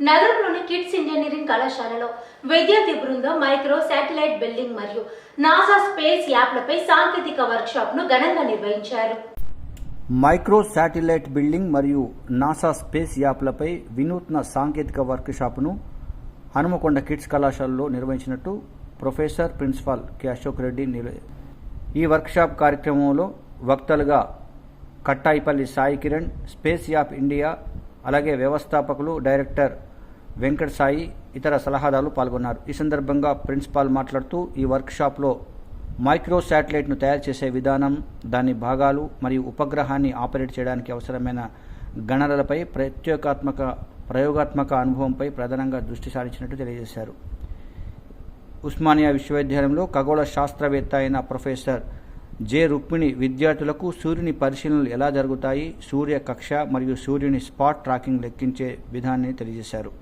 నగరంలోని kids engineering కళాశాలలో విద్యార్థి బృందం మైక్రో శాటిలైట్ బిల్డింగ్ మరియు నాసా స్పేస్ యాప్లపై సాంకేతిక వర్క్షాప్ను ఘనంగా నిర్వహించారు. మైక్రో శాటిలైట్ బిల్డింగ్ మరియు నాసా స్పేస్ యాప్లపై వినూత్న సాంకేతిక వర్క్షాప్ను హనుమకొండ కిడ్స్ కళాశాలలో నిర్వహించినట్టు professor principal K. Ashok Reddy ఈ వర్క్షాప్ కార్యక్రమంలో వక్తలుగా Kattayipalli Sai Kiran space app India అలాగే వ్యవస్థాపకులు డైరెక్టర్ వెంకట సాయి ఇతర సలహాదారులు పాల్గొన్నారు. ఈ సందర్భంగా ప్రిన్సిపాల్ మాట్లాడుతూ ఈ వర్క్షాప్లో మైక్రో శాటిలైట్ను తయారు చేసే విధానం దాని భాగాలు మరియు ఉపగ్రహాన్ని ఆపరేట్ చేయడానికి అవసరమైన గణనలపై ప్రత్యేకాత్మక ప్రయోగాత్మక అనుభవంపై ప్రధానంగా దృష్టి సారించినట్టు తెలియజేశారు. ఉస్మానియా విశ్వవిద్యాలయంలో ఖగోళ శాస్త్రవేత్త అయిన ప్రొఫెసర్ జె రుక్మిణి విద్యార్థులకు సూర్యుని పరిశీలనలు ఎలా జరుగుతాయి సూర్య కక్ష మరియు సూర్యుని స్పాట్ ట్రాకింగ్ లెక్కించే విధానాన్ని తెలియజేశారు.